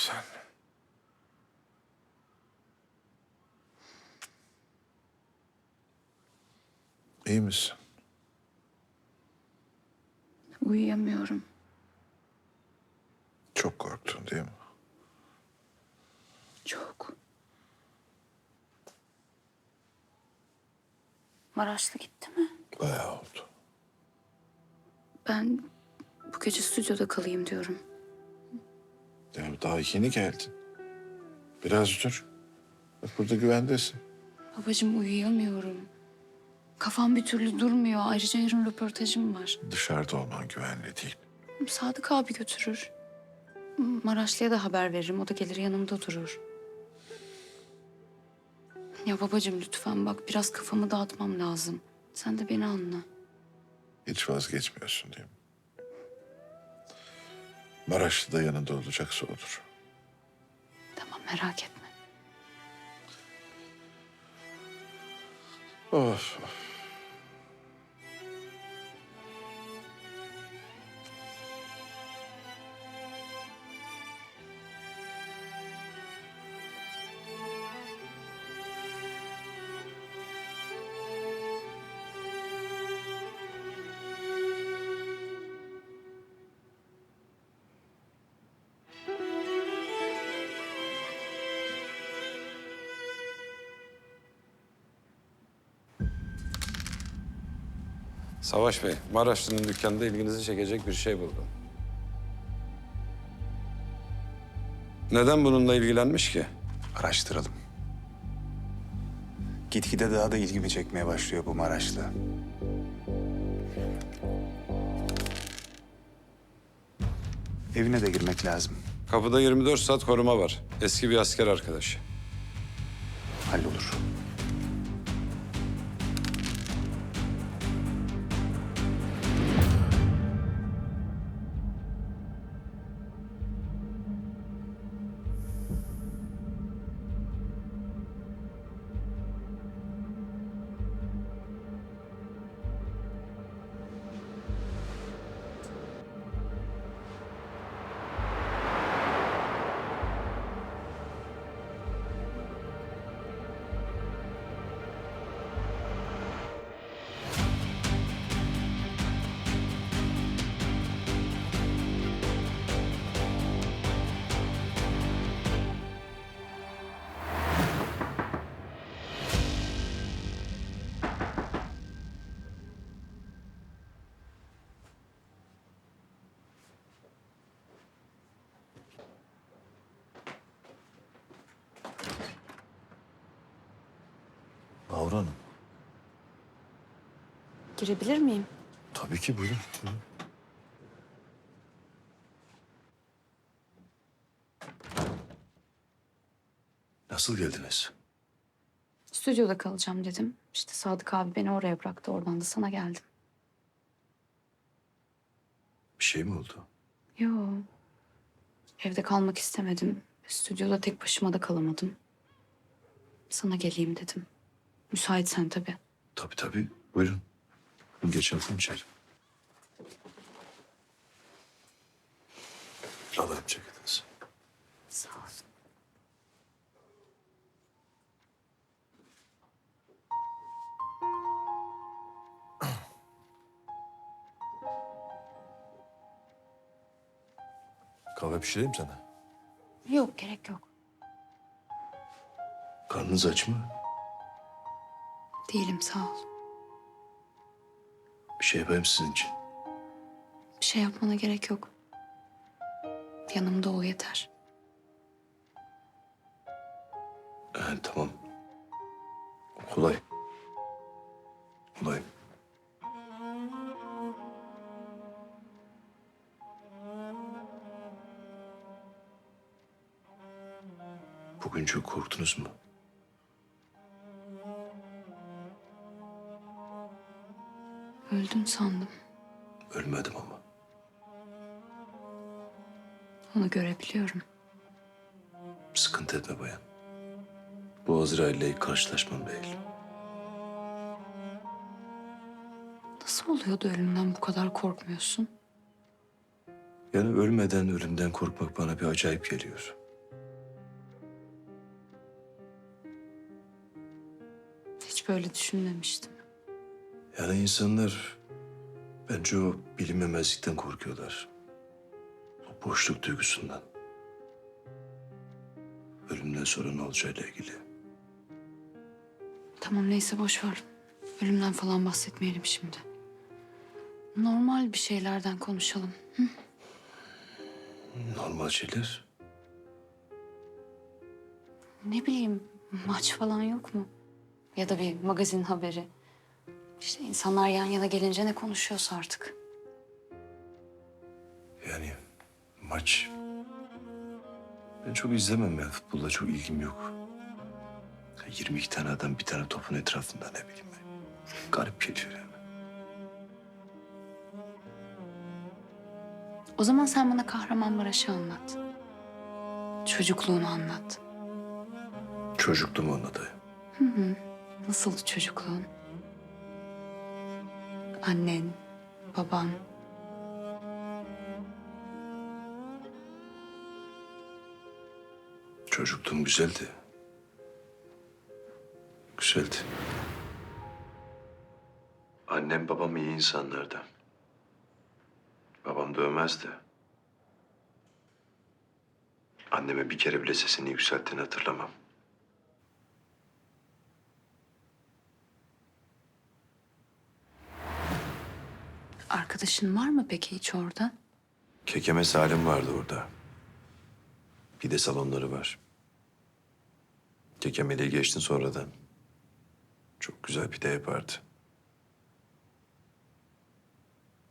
sen. İyi misin? Uyuyamıyorum. Çok korktun değil mi? Çok. Maraşlı gitti mi? Bayağı oldu. Ben bu gece stüdyoda kalayım diyorum. Daha yeni geldin. Biraz dur. Bak burada güvendesin. Babacığım uyuyamıyorum. Kafam bir türlü durmuyor. Ayrıca yarın röportajım var. Dışarıda olman güvenli değil. Sadık abi götürür. Maraşlı'ya da haber veririm. O da gelir yanımda durur. Ya babacığım lütfen bak biraz kafamı dağıtmam lazım. Sen de beni anla. Hiç vazgeçmiyorsun değil mi? Maraşlı da yanında olacaksa odur. Tamam merak etme. Of. of. Savaş Bey, Maraşlı'nın dükkanında ilginizi çekecek bir şey buldum. Neden bununla ilgilenmiş ki? Araştıralım. Gitgide daha da ilgimi çekmeye başlıyor bu Maraşlı. Evine de girmek lazım. Kapıda 24 saat koruma var. Eski bir asker arkadaşı. Hallolur. Avru Hanım. Girebilir miyim? Tabii ki buyurun. buyurun. Nasıl geldiniz? Stüdyoda kalacağım dedim. İşte Sadık abi beni oraya bıraktı. Oradan da sana geldim. Bir şey mi oldu? Yo. Evde kalmak istemedim. Stüdyoda tek başıma da kalamadım. Sana geleyim dedim. Müsaitsen tabii. Tabii tabii. Buyurun. Geçelim içeri. Alalım ceketinizi. Sağ ol. Kahve pişireyim sana. Yok gerek yok. Karnınız aç mı? Değilim sağ ol. Bir şey yapayım sizin için. Bir şey yapmana gerek yok. Yanımda ol yeter. Ee, tamam. Kolay. Kolay. Bugün çok korktunuz mu? Öldün sandım. Ölmedim ama. Onu görebiliyorum. Sıkıntı etme bayan. Bu Azrail'le karşılaşmam değil. Nasıl oluyor da ölümden bu kadar korkmuyorsun? Yani ölmeden ölümden korkmak bana bir acayip geliyor. Hiç böyle düşünmemiştim. Yani insanlar bence o bilinmemezlikten korkuyorlar. O boşluk duygusundan. Ölümden sonra ne olacağıyla ilgili. Tamam neyse boş ver. Ölümden falan bahsetmeyelim şimdi. Normal bir şeylerden konuşalım. Normal şeyler. Ne bileyim maç falan yok mu? Ya da bir magazin haberi. İşte insanlar yan yana gelince ne konuşuyorsa artık. Yani maç. Ben çok izlemem ya. Futbolla çok ilgim yok. 22 tane adam bir tane topun etrafında ne bileyim ben. Garip geliyor yani. O zaman sen bana Kahramanmaraş'ı anlat. Çocukluğunu anlat. Çocukluğumu anlatayım. Nasıldı çocukluğun? Annen, baban. Çocukluğum güzeldi. Güzeldi. Annem babam iyi insanlardı. Babam dövmezdi. Anneme bir kere bile sesini yükselttiğini hatırlamam. Arkadaşın var mı peki hiç orada? Kekeme Salim vardı orada. Bir de salonları var. Kekemeliği geçtin sonradan. Çok güzel pide yapardı.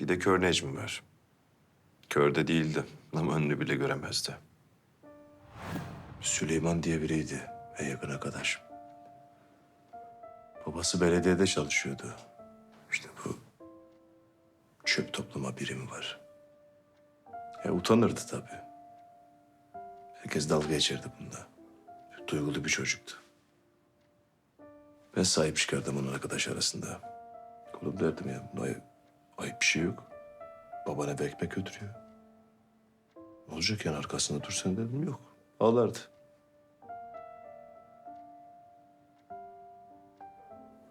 Bir de kör Necmi var. Kör de değildi ama önünü bile göremezdi. Süleyman diye biriydi en yakın arkadaş. Babası belediyede çalışıyordu. Çöp toplama birimi var. Ya utanırdı tabii. Herkes dalga geçerdi bunda. Duygulu bir çocuktu. Ben sahip çıkardım onun arkadaş arasında. Oğlum derdim ya, bunda ay- ayıp bir şey yok. Baban eve ekmek götürüyor. Ne olacak yani arkasında dursan dedim yok. Ağlardı.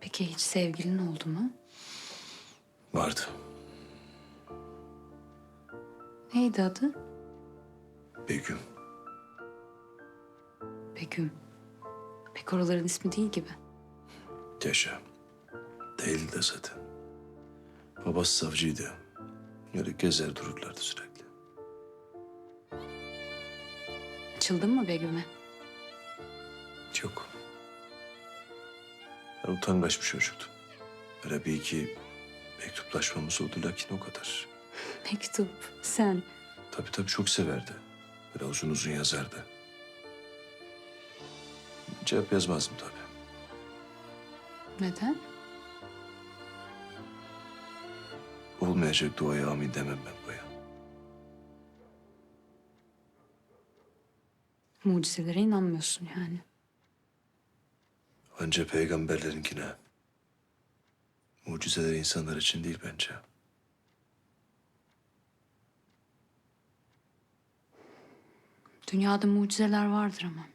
Peki hiç sevgilin oldu mu? Vardı. Neydi adı? Begüm. Begüm. Pek oraların ismi değil gibi. Yaşa. Değildi de zaten. Babası savcıydı. Öyle gezer dururlardı sürekli. Açıldın mı Begüm'e? Yok. Ben utangaç bir çocuktum. Böyle bir iki mektuplaşmamız oldu lakin o kadar. Mektup, sen. Tabii tabii çok severdi. Böyle uzun uzun yazardı. Cevap yazmazdım tabii. Neden? Olmayacak duaya amin demem ben bayan. Mucizelere inanmıyorsun yani. Anca peygamberlerinkine. Mucizeler insanlar için değil bence. Dünyada mucizeler vardır ama.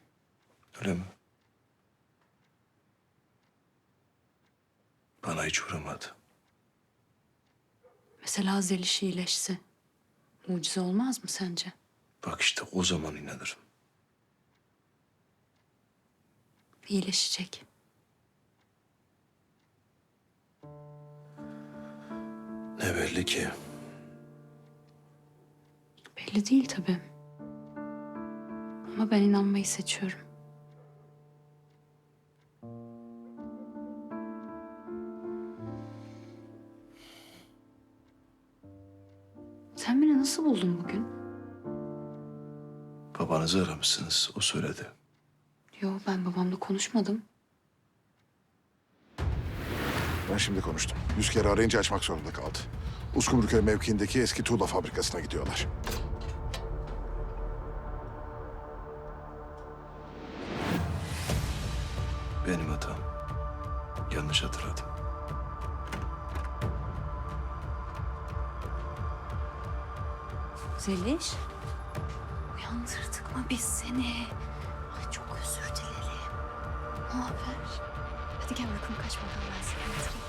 Öyle mi? Bana hiç uğramadı. Mesela Zeliş iyileşse. Mucize olmaz mı sence? Bak işte o zaman inanırım. İyileşecek. Ne belli ki. Belli değil tabii. Ama ben inanmayı seçiyorum. Sen beni nasıl buldun bugün? Babanızı aramışsınız, o söyledi. Yo ben babamla konuşmadım. Ben şimdi konuştum. Yüz kere arayınca açmak zorunda kaldı. Uskumruköy mevkiindeki eski tuğla fabrikasına gidiyorlar. Hatırladım. Zeliş. Uyandırdık mı biz seni? Ay çok özür dilerim. Ne haber? Hadi gel uykum kaçmadan ben seni yatırayım.